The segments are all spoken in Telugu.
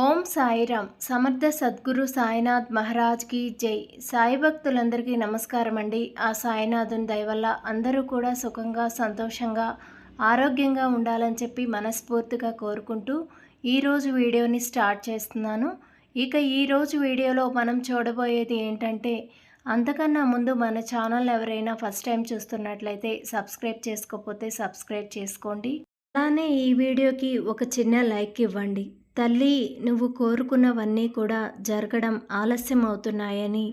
ఓం సాయిరామ్. సమర్థ సద్గురు సాయినాథ్ మహారాజ్కి జై. సాయి భక్తులందరికీ నమస్కారం అండి. ఆ సాయినాథుని దయవల్ల అందరూ కూడా సుఖంగా సంతోషంగా ఆరోగ్యంగా ఉండాలని చెప్పి మనస్ఫూర్తిగా కోరుకుంటూ ఈరోజు వీడియోని స్టార్ట్ చేస్తున్నాను. ఇక ఈరోజు వీడియోలో మనం చూడబోయేది ఏంటంటే అంతకన్నా ముందు మన ఛానల్ ఎవరైనా ఫస్ట్ టైం చూస్తున్నట్లయితే సబ్స్క్రైబ్ చేసుకోకపోతే సబ్స్క్రైబ్ చేసుకోండి. అలానే ఈ వీడియోకి ఒక చిన్న లైక్ ఇవ్వండి. తల్లి నువ్వు కోరుకున్నవన్నీ కూడా జరగడం ఆలస్యం అవుతున్నాయని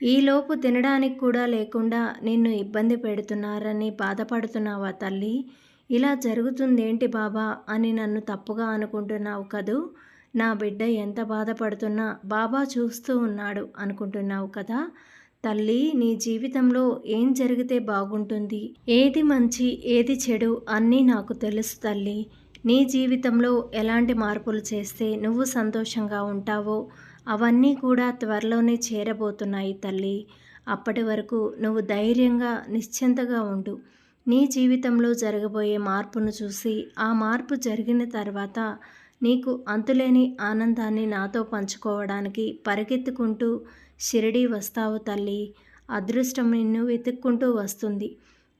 ఈలోపు తినడానికి కూడా లేకుండా నిన్ను ఇబ్బంది పెడుతున్నారని బాధపడుతున్నావా తల్లి? ఇలా జరుగుతుందేంటి బాబా అని నన్ను తప్పుగా అనుకుంటున్నావు కదూ? నా బిడ్డ ఎంత బాధపడుతున్నా బాబా చూస్తూ ఉన్నాడు అనుకుంటున్నావు కదా? తల్లి నీ జీవితంలో ఏం జరిగితే బాగుంటుంది? ఏది మంచి ఏది చెడు అన్నీ నాకు తెలుసు తల్లి. నీ జీవితంలో ఎలాంటి మార్పులు చేస్తే నువ్వు సంతోషంగా ఉంటావో అవన్నీ కూడా త్వరలోనే చేరబోతున్నాయి తల్లి. అప్పటి వరకు నువ్వు ధైర్యంగా నిశ్చింతగా ఉండు. నీ జీవితంలో జరగబోయే మార్పును చూసి ఆ మార్పు జరిగిన తర్వాత నీకు అంతులేని ఆనందాన్ని నాతో పంచుకోవడానికి పరిగెత్తుకుంటూ షిరిడి వస్తావు తల్లి. అదృష్టం నిన్ను వెతుక్కుంటూ వస్తుంది.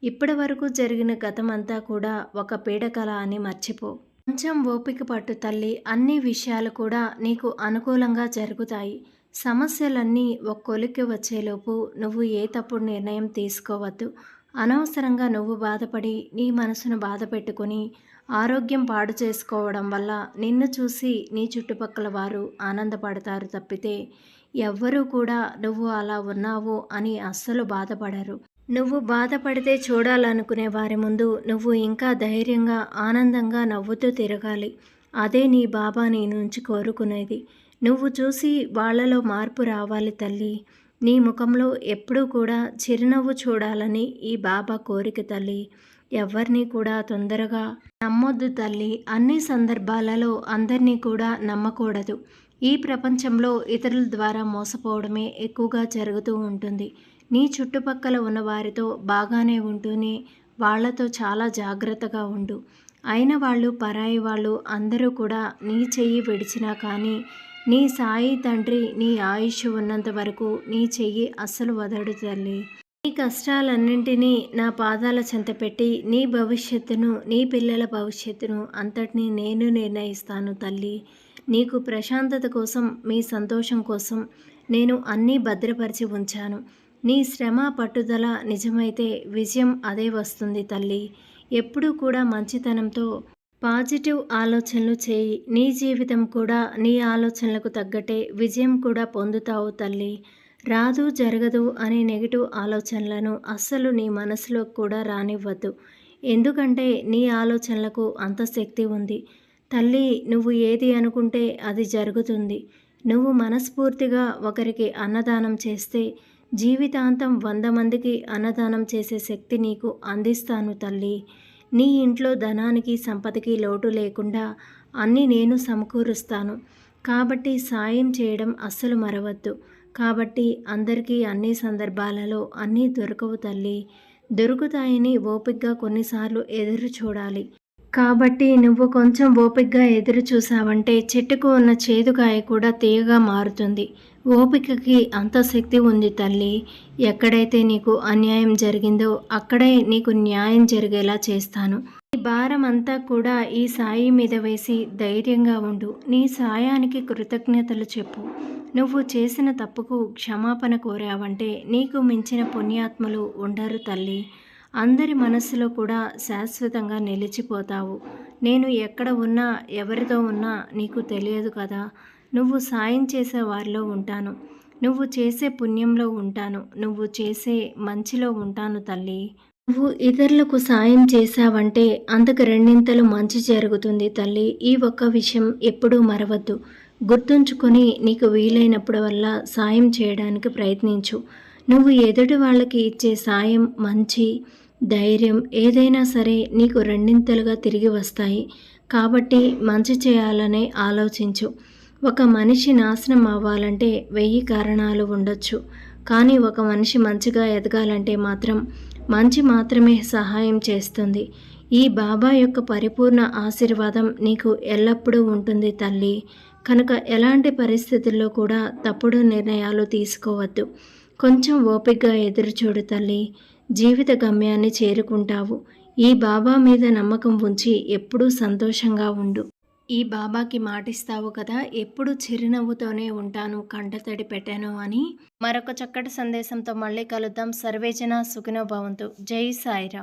ఇప్పటి వరకు జరిగిన గతమంతా కూడా ఒక పీడకల అని మర్చిపో. కొంచెం ఓపిక పట్టు తల్లి అన్ని విషయాలు కూడా నీకు అనుకూలంగా జరుగుతాయి. సమస్యలన్నీ ఒక్కొలికి వచ్చేలోపు నువ్వు ఏ తప్పుడు నిర్ణయం తీసుకోవద్దు. అనవసరంగా నువ్వు బాధపడి నీ మనసును బాధ పెట్టుకుని ఆరోగ్యం పాడు చేసుకోవడం వల్ల నిన్ను చూసి నీ చుట్టుపక్కల వారు ఆనందపడతారు తప్పితే ఎవ్వరూ కూడా నువ్వు అలా ఉన్నావు అని అస్సలు బాధపడరు. నువ్వు బాధపడితే చూడాలనుకునే వారి ముందు నువ్వు ఇంకా ధైర్యంగా ఆనందంగా నవ్వుతూ తిరగాలి. అదే నీ బాబా నీ నుంచి కోరుకునేది. నువ్వు చూసి వాళ్ళలో మార్పు రావాలి తల్లి. నీ ముఖంలో ఎప్పుడూ కూడా చిరునవ్వు చూడాలని ఈ బాబా కోరిక తల్లి. ఎవరిని కూడా తొందరగా నమ్మొద్దు తల్లి. అన్ని సందర్భాలలో అందరినీ కూడా నమ్మకూడదు. ఈ ప్రపంచంలో ఇతరుల ద్వారా మోసపోవడమే ఎక్కువగా జరుగుతూ ఉంటుంది. నీ చుట్టుపక్కల ఉన్న వారితో బాగానే ఉంటూనే వాళ్ళతో చాలా జాగ్రత్తగా ఉండు. అయిన వాళ్ళు పరాయి వాళ్ళు అందరూ కూడా నీ చెయ్యి విడిచినా కానీ నీ సాయి తండ్రి నీ ఆయుష్ ఉన్నంత వరకు నీ చెయ్యి అస్సలు వదడు తల్లి. నీ కష్టాలన్నింటినీ నా పాదాల చెంత పెట్టి నీ భవిష్యత్తును నీ పిల్లల భవిష్యత్తును అంతటినీ నేను నిర్ణయిస్తాను తల్లి. నీకు ప్రశాంతత కోసం మీ సంతోషం కోసం నేను అన్నీ భద్రపరిచి ఉంచాను. నీ శ్రమ పట్టుదల నిజమైతే విజయం అదే వస్తుంది తల్లి. ఎప్పుడూ కూడా మంచితనంతో పాజిటివ్ ఆలోచనలు చేయి. నీ జీవితం కూడా నీ ఆలోచనలకు తగ్గట్టే విజయం కూడా పొందుతావు తల్లి. రాదు జరగదు అనే నెగిటివ్ ఆలోచనలను అస్సలు నీ మనసులో కూడా రానివ్వద్దు. ఎందుకంటే నీ ఆలోచనలకు అంత శక్తి ఉంది. తల్లి నువ్వు ఏది అనుకుంటే అది జరుగుతుంది. నువ్వు మనస్ఫూర్తిగా ఒకరికి అన్నదానం చేస్తే జీవితాంతం వంద మందికి అన్నదానం చేసే శక్తి నీకు అందిస్తాను తల్లి. నీ ఇంట్లో ధనానికి సంపదకి లోటు లేకుండా అన్నీ నేను సమకూరుస్తాను. కాబట్టి సాయం చేయడం అస్సలు మరవద్దు. కాబట్టి అందరికీ అన్ని సందర్భాలలో అన్నీ దొరకవు తల్లి. దొరుకుతాయని ఓపికగా కొన్నిసార్లు ఎదురు చూడాలి. కాబట్టి నువ్వు కొంచెం ఓపికగా ఎదురు చూసావంటే చెట్టుకు ఉన్న చేదుకాయ కూడా తీయగా మారుతుంది. ఓపికకి అంత శక్తి ఉంది తల్లి. ఎక్కడైతే నీకు అన్యాయం జరిగిందో అక్కడే నీకు న్యాయం జరిగేలా చేస్తాను. ఈ భారం అంతా కూడా ఈ సాయి మీద వేసి ధైర్యంగా ఉండు. నీ సాయానికి కృతజ్ఞతలు చెప్పు. నువ్వు చేసిన తప్పుకు క్షమాపణ కోరావంటే నీకు మించిన పుణ్యాత్మలు ఉండరు తల్లి. అందరి మనసులో కూడా శాశ్వతంగా నిలిచిపోతావు. నేను ఎక్కడ ఉన్నా ఎవరితో ఉన్నా నీకు తెలియదు కదా. నువ్వు సాయం చేసే వారిలో ఉంటాను. నువ్వు చేసే పుణ్యంలో ఉంటాను. నువ్వు చేసే మంచిలో ఉంటాను తల్లి. నువ్వు ఇతరులకు సాయం చేశావంటే అంతకు రెండింతలు మంచి జరుగుతుంది తల్లి. ఈ ఒక్క విషయం ఎప్పుడూ మరవద్దు. గుర్తుంచుకొని నీకు వీలైనప్పుడు వల్ల సాయం చేయడానికి ప్రయత్నించు. నువ్వు ఎదుటి వాళ్ళకి ఇచ్చే సాయం మంచి ధైర్యం ఏదైనా సరే నీకు రెండింతలుగా తిరిగి వస్తాయి. కాబట్టి మంచి చేయాలనే ఆలోచించు. ఒక మనిషి నాశనం అవ్వాలంటే వెయ్యి కారణాలు ఉండొచ్చు. కానీ ఒక మనిషి మంచిగా ఎదగాలంటే మాత్రం మంచి మాత్రమే సహాయం చేస్తుంది. ఈ బాబా యొక్క పరిపూర్ణ ఆశీర్వాదం నీకు ఎల్లప్పుడూ ఉంటుంది తల్లి. కనుక ఎలాంటి పరిస్థితుల్లో కూడా తప్పుడు నిర్ణయాలు తీసుకోవద్దు. కొంచెం ఓపికగా ఎదురుచూడు తల్లి. జీవిత గమ్యాన్ని చేరుకుంటావు. ఈ బాబా మీద నమ్మకం ఉంచి ఎప్పుడూ సంతోషంగా ఉండు. ఈ బాబాకి మాటిస్తావు కదా ఎప్పుడు చిరునవ్వుతోనే ఉంటాను కంటతడి పెట్టాను అని. మరొక చక్కటి సందేశంతో మళ్ళీ కలుద్దాం. సర్వేజన సుఖినో భవంతు. జై సాయిరామ్.